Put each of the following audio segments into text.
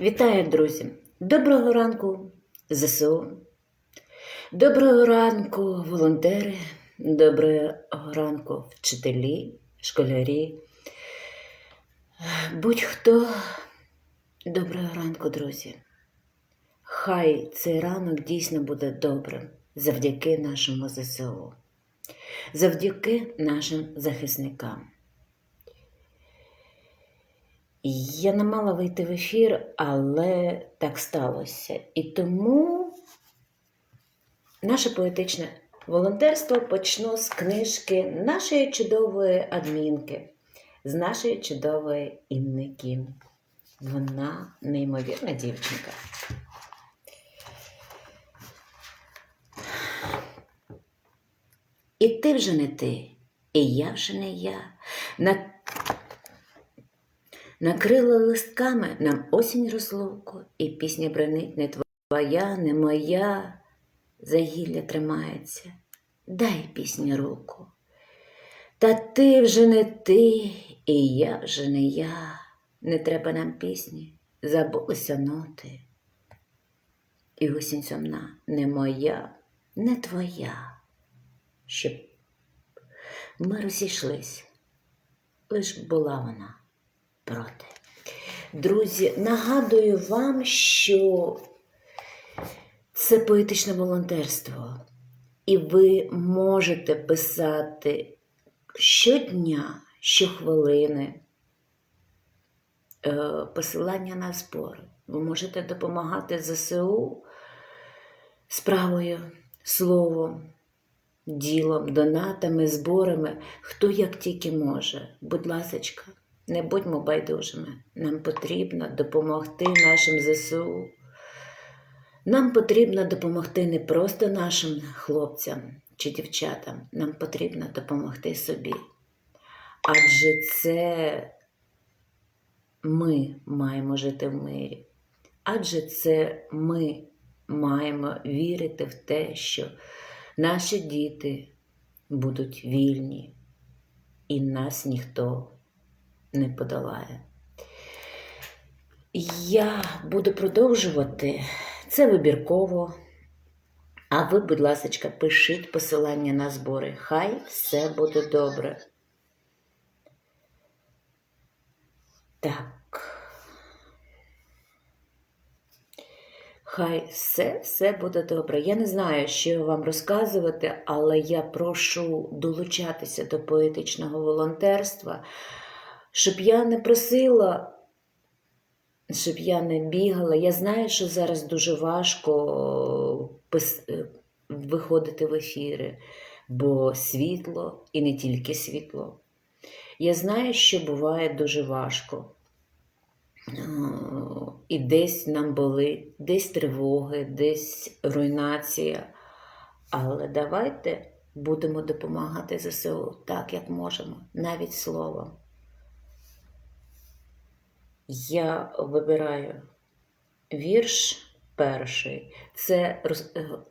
Вітаю, друзі! Доброго ранку, ЗСУ. Доброго ранку, волонтери, доброго ранку, вчителі, школярі. Будь-хто, доброго ранку, друзі. Хай цей ранок дійсно буде добрим завдяки нашому ЗСУ, завдяки нашим захисникам. Я не мала вийти в ефір, але так сталося. І тому наше поетичне волонтерство почну з книжки нашої чудової адмінки, з нашої чудової Інни Кім. Вона неймовірна дівчинка. І ти вже не ти, і я вже не я. На Накрила листками нам осінь розлуку, і пісня бренить не твоя, не моя, за гілля тримається, дай пісні руку. Та ти вже не ти, і я вже не я, не треба нам пісні, забулися ноти. І осінь сумна не моя, не твоя, щоб ми розійшлись, лиш була вона проти. Друзі, нагадую вам, що це поетичне волонтерство, і ви можете писати щодня, щохвилини е, посилання на збори. Ви можете допомагати ЗСУ справою, словом, ділом, донатами, зборами, хто як тільки може. Будь ласочка. Не будьмо байдужими. Нам потрібно допомогти нашим ЗСУ. Нам потрібно допомогти не просто нашим хлопцям чи дівчатам, нам потрібно допомогти собі. Адже це ми маємо жити в мирі. Адже це ми маємо вірити в те, що наші діти будуть вільні, і нас ніхто не подолає. Я буду продовжувати це вибірково. А ви, будь ласка, пишіть посилання на збори. Хай все буде добре. Так. Хай все, все буде добре. Я не знаю, що вам розказувати, але я прошу долучатися до поетичного волонтерства щоб я не просила, щоб я не бігала. Я знаю, що зараз дуже важко пис... виходити в ефіри, бо світло і не тільки світло. Я знаю, що буває дуже важко. І десь нам болить, десь тривоги, десь руйнація. Але давайте будемо допомагати ЗСУ так, як можемо, навіть словом. Я вибираю вірш перший. Це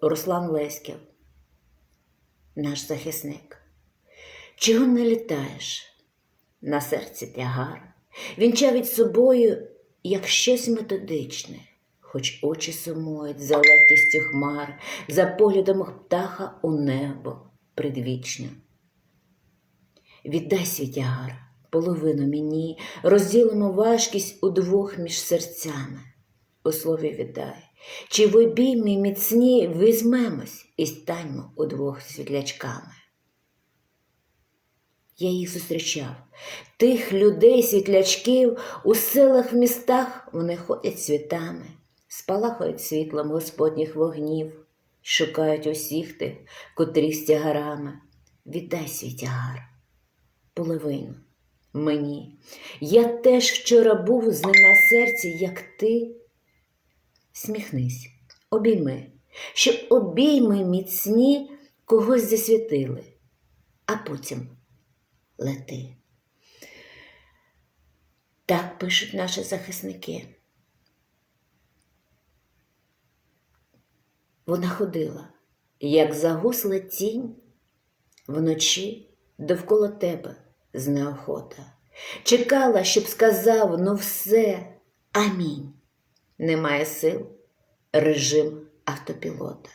Руслан Леськів, наш захисник. Чого не літаєш? На серці тягар. Він чавить собою, як щось методичне, хоч очі сумують за легкістю хмар, за поглядом птаха у небо предвічне. Віддай свій тягар половину мені, розділимо важкість удвох між серцями. У слові віддай, чи в обіймі міцні візьмемось і станьмо удвох світлячками. Я їх зустрічав, тих людей, світлячків, у селах, в містах вони ходять світами, спалахають світлом Господніх вогнів, шукають усіх тих, котрі з тягарами. Віддай свій тягар, половину мені. Я теж вчора був з ним на серці, як ти. Сміхнись, обійми, щоб обійми міцні когось засвітили, а потім лети. Так пишуть наші захисники. Вона ходила, як загусла тінь вночі довкола тебе з неохота. Чекала, щоб сказав, ну все, Амінь. Немає сил режим автопілота.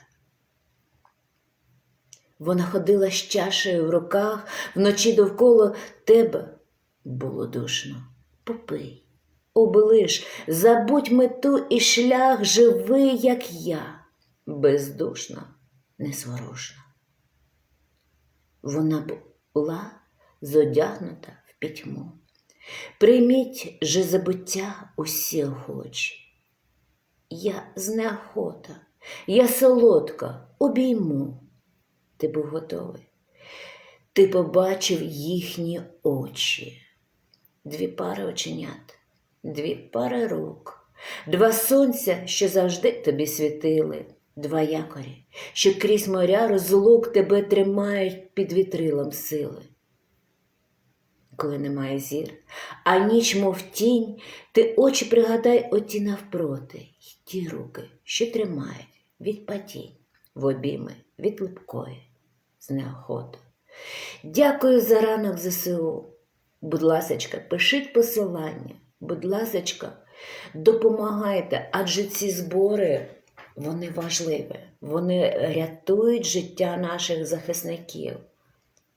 Вона ходила з чашею в руках, вночі довкола тебе було душно. Попий, облиш, забудь мету і шлях живий, як я, бездушна, несворожна. Вона була зодягнута в пітьму. Прийміть же забуття усі охочі. Я знеохота, я солодка, обійму. Ти був готовий. Ти побачив їхні очі, дві пари оченят, дві пари рук, два сонця, що завжди тобі світили, два якорі, що крізь моря розлук тебе тримають під вітрилом сили. Коли немає зір, а ніч, мов тінь, ти очі пригадай оті навпроти, й ті руки, що тримають від падінь в обійми від липкої з неохотою. Дякую за ранок ЗСУ. Будь ласочка, пишіть посилання, будь ласочка, допомагайте, адже ці збори вони важливі, вони рятують життя наших захисників.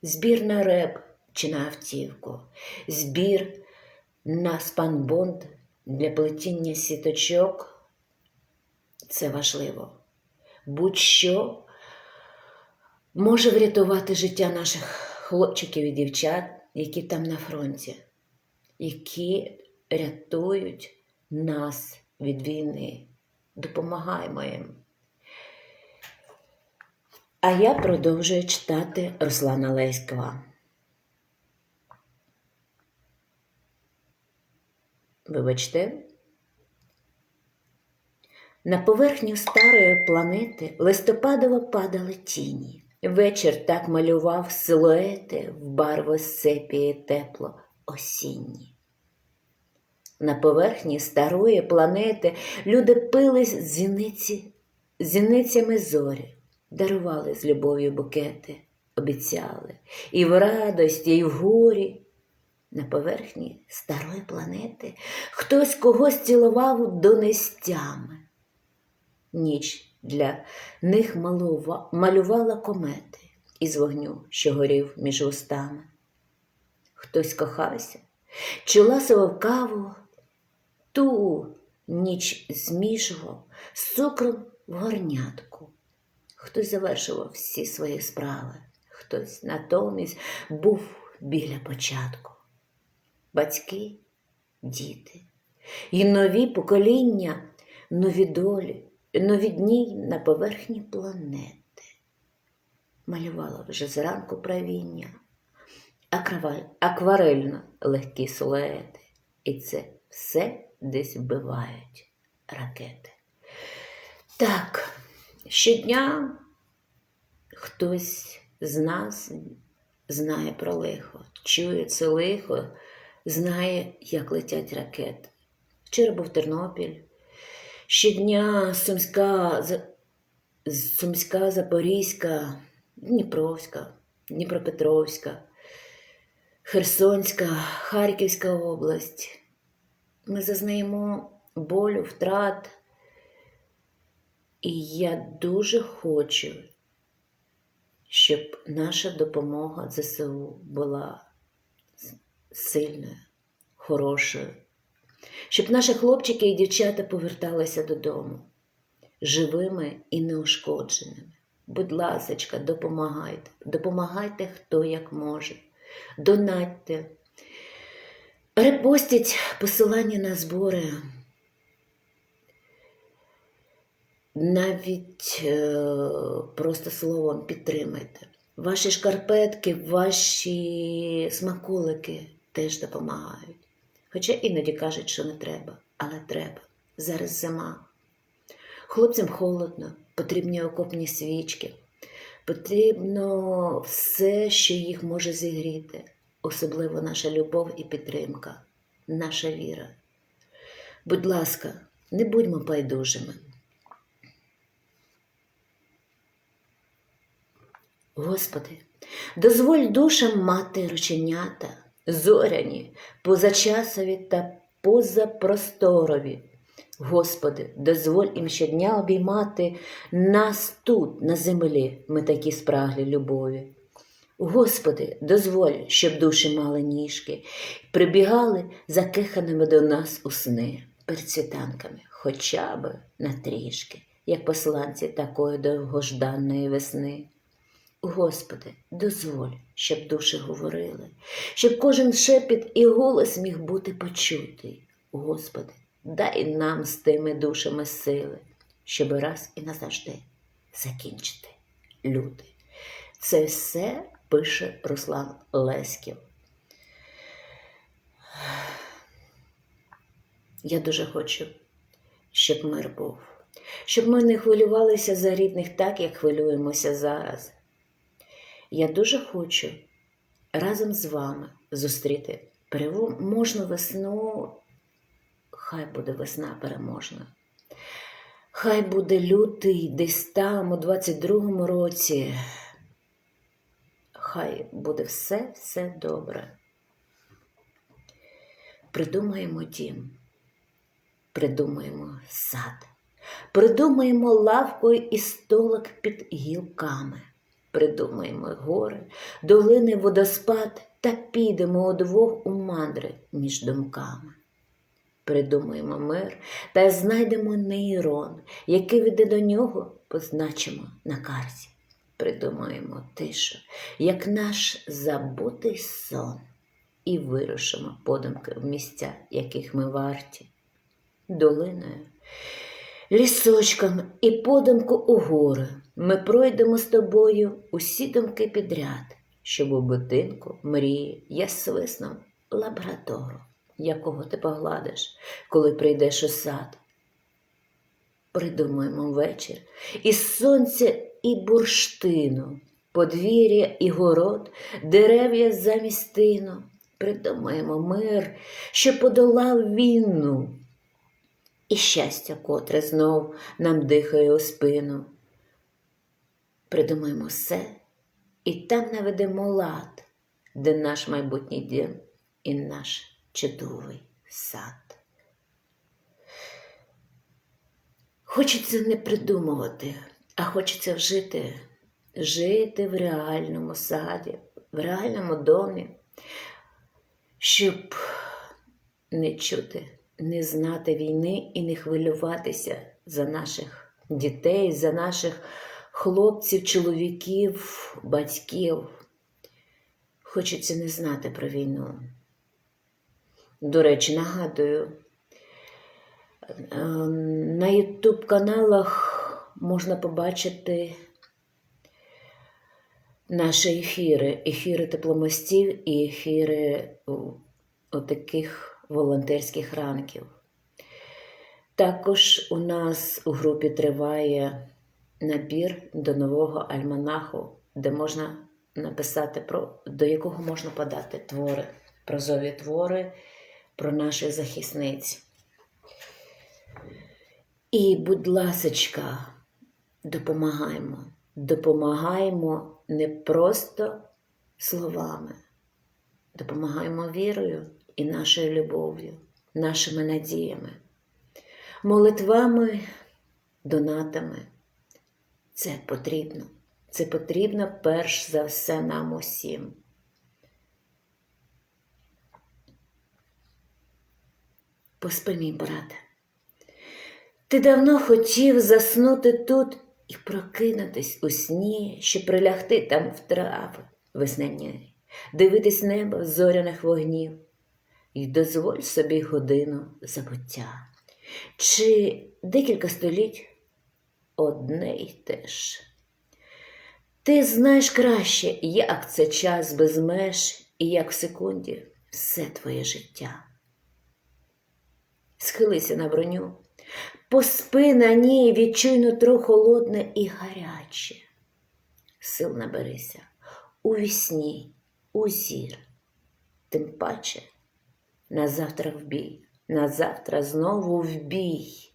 Збір на реп чи на автівку, збір на спанбонд для плетіння сіточок. Це важливо. Будь-що може врятувати життя наших хлопчиків і дівчат, які там на фронті, які рятують нас від війни. Допомагаємо їм. А я продовжую читати Руслана Леськова. Вибачте. На поверхню старої планети листопадово падали тіні. Вечір так малював силуети в барви сепії тепло осінні. На поверхні старої планети люди пили зіниці, зіницями зорі, дарували з любов'ю букети, обіцяли і в радості, і в горі. На поверхні старої планети хтось когось цілував донестями. Ніч для них малювала комети із вогню, що горів між устами. Хтось кохався, чи ласував каву, ту ніч змішував з цукром в горнятку. Хтось завершував всі свої справи, хтось натомість був біля початку. Батьки, діти і нові покоління, нові долі нові дні на поверхні планети. Малювала вже зранку правіння, акварельно легкі силуети. І це все десь вбивають ракети. Так, щодня хтось з нас знає про лихо, чує це лихо, знає, як летять ракети. Вчора був Тернопіль. Щодня Сумська, Сумська, Запорізька, Дніпровська, Дніпропетровська, Херсонська, Харківська область. Ми зазнаємо болю, втрат. І я дуже хочу, щоб наша допомога ЗСУ була сильною, хорошою щоб наші хлопчики і дівчата поверталися додому живими і неушкодженими. Будь ласочка, допомагайте, допомагайте хто як може. Донатьте, репостіть посилання на збори. Навіть е, просто словом підтримайте. Ваші шкарпетки, ваші смаколики теж допомагають. Хоча іноді кажуть, що не треба, але треба. Зараз зима. Хлопцям холодно, потрібні окопні свічки, потрібно все, що їх може зігріти, особливо наша любов і підтримка, наша віра. Будь ласка, не будьмо байдужими. Господи, дозволь душам мати рученята зоряні, позачасові та позапросторові. Господи, дозволь їм щодня обіймати нас тут, на землі, ми такі спраглі любові. Господи, дозволь, щоб душі мали ніжки, прибігали закиханими до нас у сни перед світанками, хоча б на трішки, як посланці такої довгожданої весни. Господи, дозволь, щоб душі говорили, щоб кожен шепіт і голос міг бути почутий. Господи, дай нам з тими душами сили, щоб раз і назавжди закінчити люди. Це все пише Руслан Леськів. Я дуже хочу, щоб мир був, щоб ми не хвилювалися за рідних так, як хвилюємося зараз. Я дуже хочу разом з вами зустріти переможну весну. Хай буде весна переможна. Хай буде лютий десь там, у 22-му році. Хай буде все, все добре. Придумаємо дім, придумаємо сад, придумаємо лавку і столик під гілками, придумаємо гори, долини, водоспад та підемо удвох у мандри між думками. Придумаємо мир та знайдемо нейрон, який веде до нього, позначимо на карті. Придумаємо тишу, як наш забутий сон, і вирушимо подумки в місця, яких ми варті, долиною, лісочком і подумку у гори. Ми пройдемо з тобою усі думки підряд, щоб у будинку мрії я свиснув лабрадору, якого ти погладиш, коли прийдеш у сад. Придумаємо вечір і сонце, і бурштину, подвір'я і город, дерев'я замість тину. Придумаємо мир, що подолав війну, і щастя, котре знов нам дихає у спину. Придумаємо все, і там наведемо лад, де наш майбутній дім і наш чудовий сад. Хочеться не придумувати, а хочеться вжити, жити в реальному саді, в реальному домі, щоб не чути, не знати війни і не хвилюватися за наших дітей, за наших хлопців, чоловіків, батьків. Хочеться не знати про війну. До речі, нагадую, на ютуб каналах можна побачити наші ефіри, ефіри тепломостів і ефіри отаких волонтерських ранків. Також у нас у групі триває набір до нового альманаху, де можна написати про до якого можна подати твори, прозові твори про наших захисниць. І, будь ласочка, допомагаємо. Допомагаємо не просто словами, допомагаємо вірою і нашою любов'ю, нашими надіями, молитвами, донатами. Це потрібно. Це потрібно перш за все нам усім. Поспи, мій брате. Ти давно хотів заснути тут і прокинутись у сні, щоб прилягти там в трави весняні, дивитись небо зоряних вогнів, І дозволь собі годину забуття. Чи декілька століть одне й те ж. Ти знаєш краще, як це час без меж, і як в секунді все твоє життя. Схилися на броню, поспи на ній відчуй нутро холодне і гаряче. Сил наберися у вісні, у зір, тим паче на завтра в бій, на завтра знову в бій.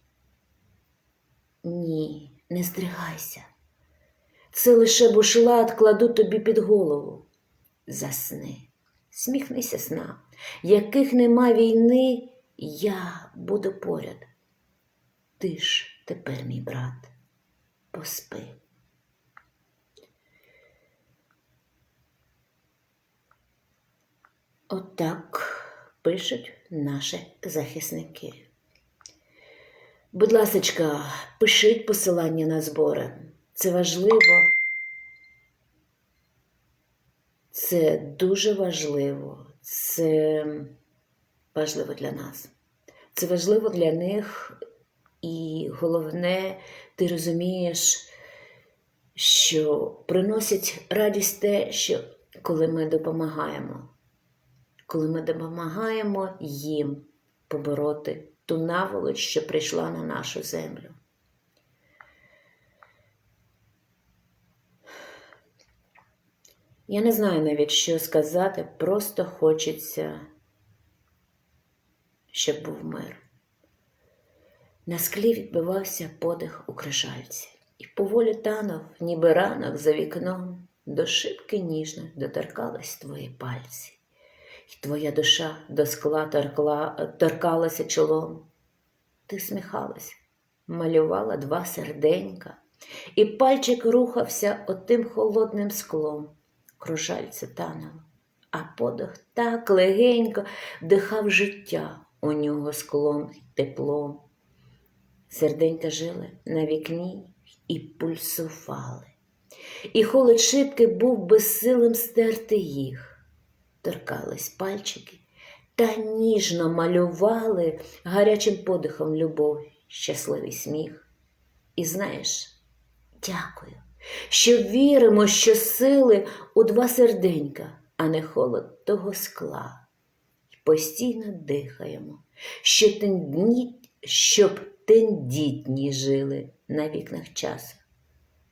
Ні, не здригайся. Це лише бушлат кладу тобі під голову. Засни, сміхнися сна, яких нема війни я буду поряд. Ти ж тепер, мій брат, поспи. Отак пишуть наші захисники. Будь ласочка, пишіть посилання на збори. Це важливо. Це дуже важливо. Це важливо для нас. Це важливо для них. І головне, ти розумієш, що приносить радість те, що коли ми допомагаємо, коли ми допомагаємо їм побороти ту наволоч, що прийшла на нашу землю. Я не знаю навіть, що сказати, просто хочеться, щоб був мир. На склі відбивався подих у крижальці, і поволі танув, ніби ранок за вікном, до шибки ніжно доторкались твої пальці, І твоя душа до скла торкла, торкалася чолом. Ти сміхалась, малювала два серденька, і пальчик рухався отим холодним склом. Кружальце тануло, а подих так легенько вдихав життя у нього склом й теплом. Серденька жили на вікні і пульсували, і холод шибки був безсилим стерти їх. Торкались пальчики та ніжно малювали гарячим подихом любов, щасливий сміх. І знаєш, дякую, що віримо, що сили у два серденька, а не холод того скла. І постійно дихаємо, що тендні, щоб тендітні жили на вікнах часу,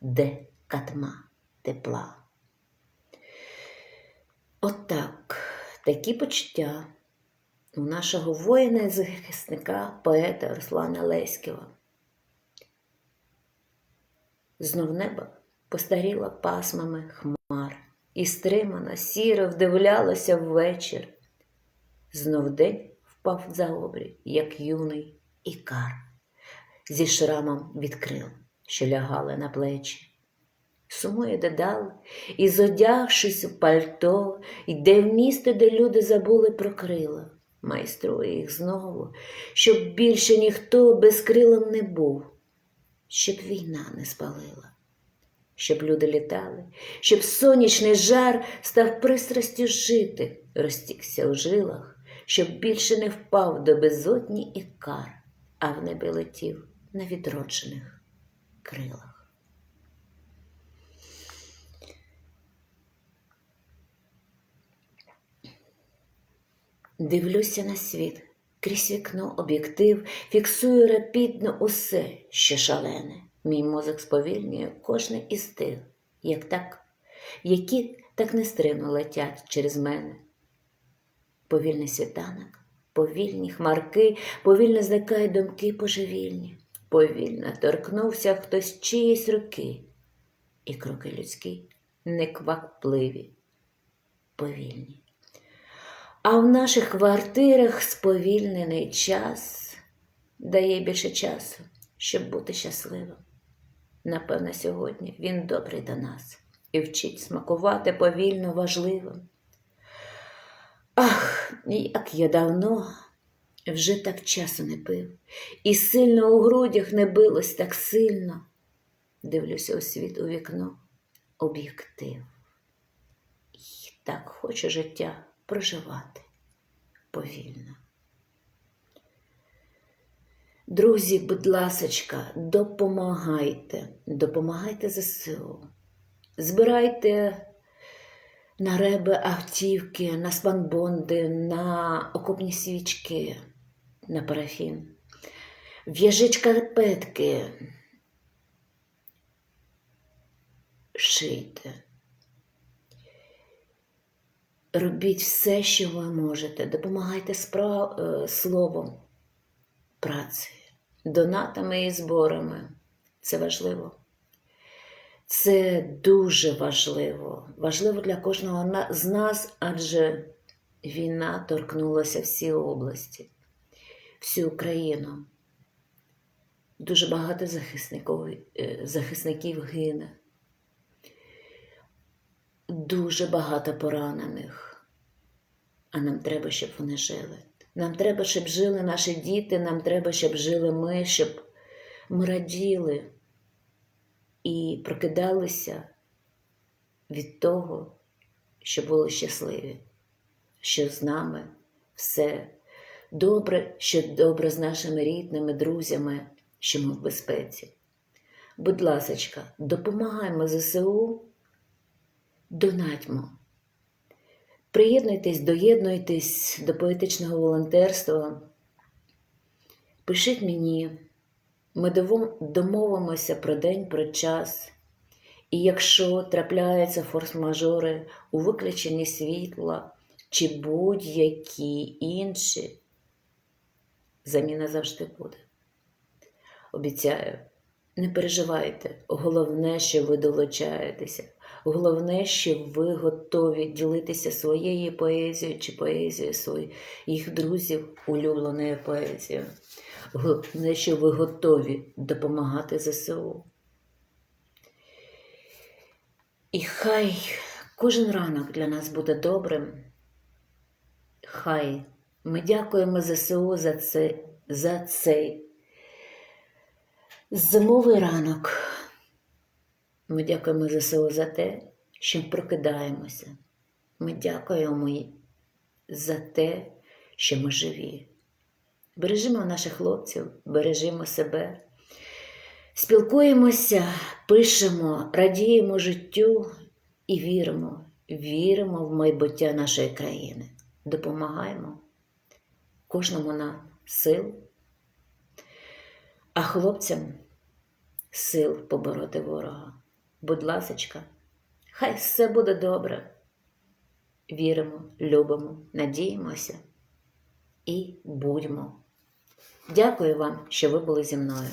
де катма тепла. Отак, такі почуття у нашого воїна і захисника поета Руслана Леськіва. Знов небо постаріло пасмами хмар, і стримано сіро вдивлялося ввечір. Знов день впав за обрій, як юний ікар, зі шрамом від крил, що лягали на плечі. Сумує дедал, і, зодягшись у пальто, йде в місто, де люди забули про крила, майструє їх знову, щоб більше ніхто безкрилим не був, щоб війна не спалила, щоб люди літали, щоб сонячний жар став пристрастю жити, розтікся у жилах, щоб більше не впав до безодні і кар, а в небі летів на відроджених крилах. Дивлюся на світ, крізь вікно об'єктив, фіксую рапідно усе, що шалене. Мій мозок сповільнює кожний із тих, як так, які так нестримно летять через мене. Повільний світанок, повільні хмарки, повільно зникають думки божевільні, повільно торкнувся хтось чиїсь руки, і кроки людські неквапливі, повільні. А в наших квартирах сповільнений час дає більше часу, щоб бути щасливим. Напевно, сьогодні він добрий до нас і вчить смакувати повільно важливим. Ах, як я давно вже так часу не пив, і сильно у грудях не билось так сильно. Дивлюся у світ у вікно, об'єктив. І так хочу життя проживати повільно. Друзі, будь ласочка, допомагайте, допомагайте ЗСУ. Збирайте на реби автівки, на спанбонди, на окопні свічки, на парафін. В'яжіть шкарпетки. Шийте. Робіть все, що ви можете, допомагайте справ... е, словом, працею, донатами і зборами. Це важливо. Це дуже важливо. Важливо для кожного з нас, адже війна торкнулася всі області. всю Україну. Дуже багато захисників, е, захисників гине. Дуже багато поранених. А нам треба, щоб вони жили. Нам треба, щоб жили наші діти, нам треба, щоб жили ми, щоб ми раділи і прокидалися від того, що були щасливі, що з нами все добре, що добре з нашими рідними, друзями, що ми в безпеці. Будь ласочка, допомагаймо ЗСУ, донатьмо. Приєднуйтесь, доєднуйтесь до поетичного волонтерства. Пишіть мені, ми домовимося про день, про час. І якщо трапляються форс-мажори у виключенні світла чи будь-які інші, заміна завжди буде. Обіцяю, не переживайте. Головне, що ви долучаєтеся. Головне, що ви готові ділитися своєю поезією чи поезією своїх друзів, улюбленою поезією. Головне, що ви готові допомагати ЗСУ. І хай кожен ранок для нас буде добрим. Хай ми дякуємо ЗСУ за, це, за цей зимовий ранок. Ми дякуємо ЗСУ за те, що прокидаємося. Ми дякуємо за те, що ми живі. Бережімо наших хлопців, бережімо себе, спілкуємося, пишемо, радіємо життю і віримо, віримо в майбуття нашої країни. Допомагаємо кожному нам сил, а хлопцям сил побороти ворога. Будь ласочка, хай все буде добре. Віримо, любимо, надіємося і будьмо. Дякую вам, що ви були зі мною.